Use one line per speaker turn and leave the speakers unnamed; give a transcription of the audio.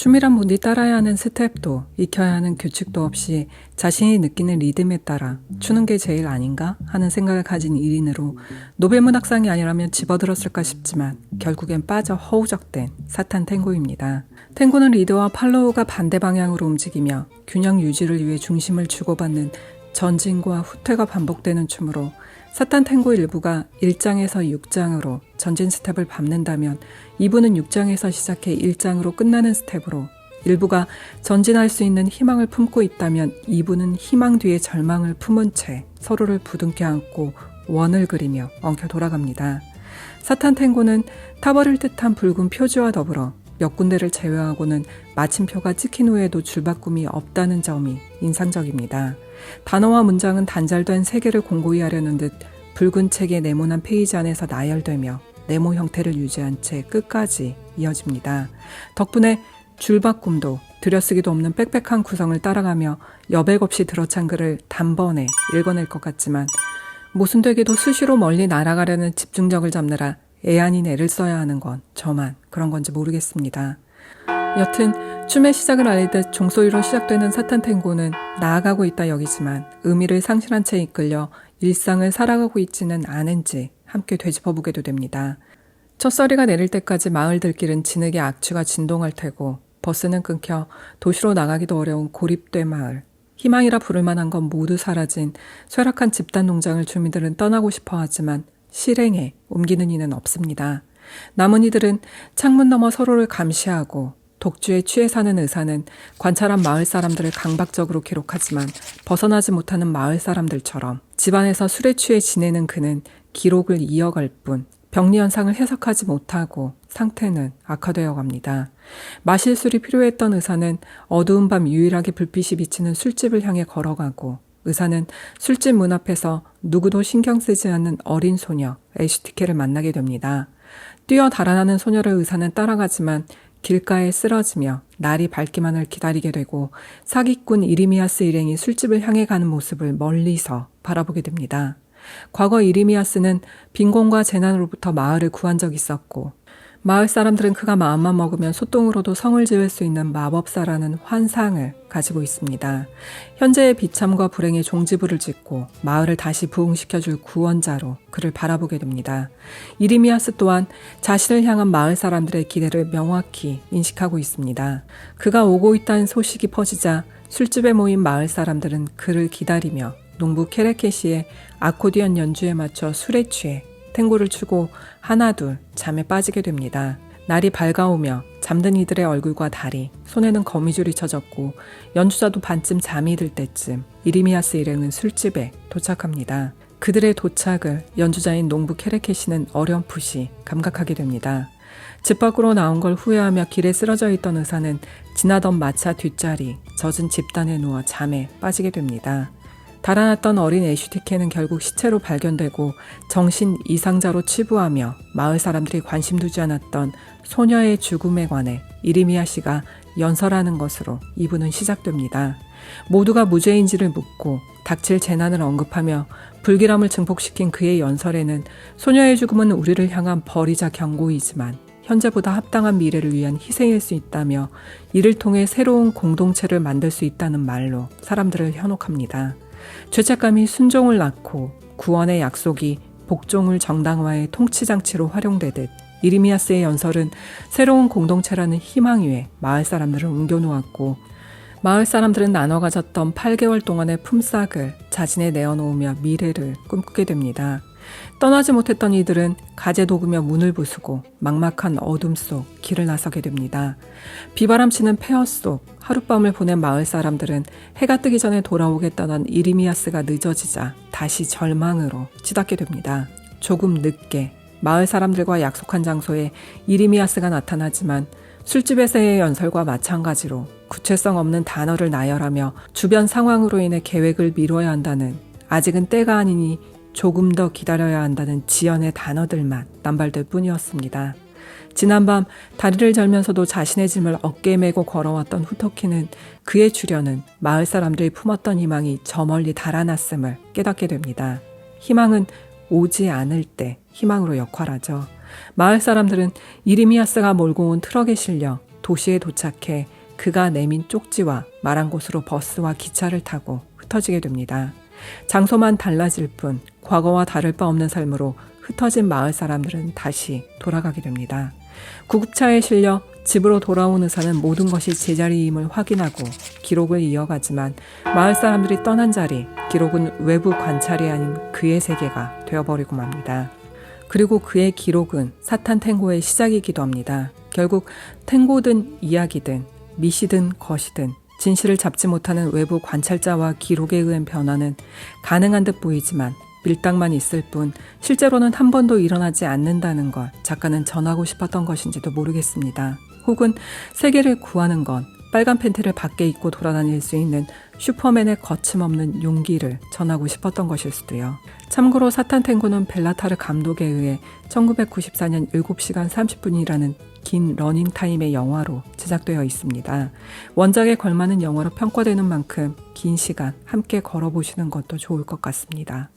춤이란 분이 따라야 하는 스텝도 익혀야 하는 규칙도 없이 자신이 느끼는 리듬에 따라 추는 게 제일 아닌가 하는 생각을 가진 1인으로 노벨문학상이 아니라면 집어들었을까 싶지만 결국엔 빠져 허우적된 사탄 탱고입니다. 탱고는 리드와 팔로우가 반대 방향으로 움직이며 균형 유지를 위해 중심을 주고받는 전진과 후퇴가 반복되는 춤으로 사탄 탱고 일부가 1장에서 6장으로 전진 스텝을 밟는다면 2부는 6장에서 시작해 1장으로 끝나는 스텝으로 일부가 전진할 수 있는 희망을 품고 있다면 2부는 희망 뒤에 절망을 품은 채 서로를 부둥켜 안고 원을 그리며 엉켜 돌아갑니다. 사탄 탱고는 타버릴 듯한 붉은 표지와 더불어 몇 군데를 제외하고는 마침표가 찍힌 후에도 줄바꿈이 없다는 점이 인상적입니다. 단어와 문장은 단절된 세계를 공고히 하려는 듯 붉은 책의 네모난 페이지 안에서 나열되며 네모 형태를 유지한 채 끝까지 이어집니다. 덕분에 줄바꿈도 들여쓰기도 없는 빽빽한 구성을 따라가며 여백 없이 들어찬 글을 단번에 읽어낼 것 같지만 모순되게도 수시로 멀리 날아가려는 집중력을 잡느라 애 아닌 애를 써야 하는 건 저만 그런 건지 모르겠습니다. 여튼 춤의 시작을 알리듯 종소리로 시작되는 사탄 탱고는 나아가고 있다 여기지만 의미를 상실한 채 이끌려 일상을 살아가고 있지는 않은지 함께 되짚어보게도 됩니다. 첫소리가 내릴 때까지 마을 들길은 진흙의 악취가 진동할 테고 버스는 끊겨 도시로 나가기도 어려운 고립된 마을. 희망이라 부를 만한 건 모두 사라진 쇠락한 집단 농장을 주민들은 떠나고 싶어 하지만 실행에 옮기는 이는 없습니다. 남은 이들은 창문 너머 서로를 감시하고 독주에 취해 사는 의사는 관찰한 마을 사람들을 강박적으로 기록하지만 벗어나지 못하는 마을 사람들처럼 집안에서 술에 취해 지내는 그는 기록을 이어갈 뿐 병리 현상을 해석하지 못하고 상태는 악화되어 갑니다. 마실 술이 필요했던 의사는 어두운 밤 유일하게 불빛이 비치는 술집을 향해 걸어가고 의사는 술집 문 앞에서 누구도 신경 쓰지 않는 어린 소녀 에슈티케를 만나게 됩니다. 뛰어 달아나는 소녀를 의사는 따라가지만 길가에 쓰러지며 날이 밝기만을 기다리게 되고 사기꾼 이리미아스 일행이 술집을 향해 가는 모습을 멀리서 바라보게 됩니다. 과거 이리미아스는 빈곤과 재난으로부터 마을을 구한 적이 있었고 마을 사람들은 그가 마음만 먹으면 소똥으로도 성을 지을 수 있는 마법사라는 환상을 가지고 있습니다. 현재의 비참과 불행의 종지부를 짓고 마을을 다시 부흥시켜줄 구원자로 그를 바라보게 됩니다. 이리미아스 또한 자신을 향한 마을 사람들의 기대를 명확히 인식하고 있습니다. 그가 오고 있다는 소식이 퍼지자 술집에 모인 마을 사람들은 그를 기다리며 농부 케레케시의 아코디언 연주에 맞춰 술에 취해 탱고를 추고 하나둘 잠에 빠지게 됩니다. 날이 밝아오며 잠든 이들의 얼굴과 다리, 손에는 거미줄이 쳐졌고 연주자도 반쯤 잠이 들 때쯤 이리미아스 일행은 술집에 도착합니다. 그들의 도착을 연주자인 농부 케레케시는 어렴풋이 감각하게 됩니다. 집 밖으로 나온 걸 후회하며 길에 쓰러져 있던 의사는 지나던 마차 뒷자리, 젖은 집단에 누워 잠에 빠지게 됩니다. 달아났던 어린 에슈티케는 결국 시체로 발견되고 정신 이상자로 치부하며 마을 사람들이 관심 두지 않았던 소녀의 죽음에 관해 이리미아 씨가 연설하는 것으로 이부는 시작됩니다. 모두가 무죄인지를 묻고 닥칠 재난을 언급하며 불길함을 증폭시킨 그의 연설에는 소녀의 죽음은 우리를 향한 벌이자 경고이지만 현재보다 합당한 미래를 위한 희생일 수 있다며 이를 통해 새로운 공동체를 만들 수 있다는 말로 사람들을 현혹합니다. 죄책감이 순종을 낳고 구원의 약속이 복종을 정당화의 통치장치로 활용되듯 이리미아스의 연설은 새로운 공동체라는 희망 위에 마을 사람들을 옮겨놓았고 마을 사람들은 나눠 가졌던 8개월 동안의 품삯을 자진에 내어놓으며 미래를 꿈꾸게 됩니다. 떠나지 못했던 이들은 가재 녹으며 문을 부수고 막막한 어둠 속 길을 나서게 됩니다. 비바람치는 폐허 속 하룻밤을 보낸 마을 사람들은 해가 뜨기 전에 돌아오겠다던 이리미아스가 늦어지자 다시 절망으로 치닫게 됩니다. 조금 늦게 마을 사람들과 약속한 장소에 이리미아스가 나타나지만 술집에서의 연설과 마찬가지로 구체성 없는 단어를 나열하며 주변 상황으로 인해 계획을 미뤄야 한다는 아직은 때가 아니니 조금 더 기다려야 한다는 지연의 단어들만 남발될 뿐이었습니다. 지난밤 다리를 절면서도 자신의 짐을 어깨에 메고 걸어왔던 후토키는 그의 출현은 마을 사람들이 품었던 희망이 저 멀리 달아났음을 깨닫게 됩니다. 희망은 오지 않을 때 희망으로 역할하죠. 마을 사람들은 이리미아스가 몰고 온 트럭에 실려 도시에 도착해 그가 내민 쪽지와 말한 곳으로 버스와 기차를 타고 흩어지게 됩니다. 장소만 달라질 뿐 과거와 다를 바 없는 삶으로 흩어진 마을 사람들은 다시 돌아가게 됩니다. 구급차에 실려 집으로 돌아온 의사는 모든 것이 제자리임을 확인하고 기록을 이어가지만 마을 사람들이 떠난 자리, 기록은 외부 관찰이 아닌 그의 세계가 되어버리고 맙니다. 그리고 그의 기록은 사탄 탱고의 시작이기도 합니다. 결국 탱고든 이야기든 미시든 것이든 진실을 잡지 못하는 외부 관찰자와 기록에 의한 변화는 가능한 듯 보이지만 밀당만 있을 뿐 실제로는 한 번도 일어나지 않는다는 걸 작가는 전하고 싶었던 것인지도 모르겠습니다. 혹은 세계를 구하는 건 빨간 팬티를 밖에 입고 돌아다닐 수 있는 슈퍼맨의 거침없는 용기를 전하고 싶었던 것일 수도요. 참고로 사탄 탱고는 벨라타르 감독에 의해 1994년 7시간 30분이라는 긴 러닝타임의 영화로 제작되어 있습니다. 원작에 걸맞는 영화로 평가되는 만큼 긴 시간 함께 걸어보시는 것도 좋을 것 같습니다.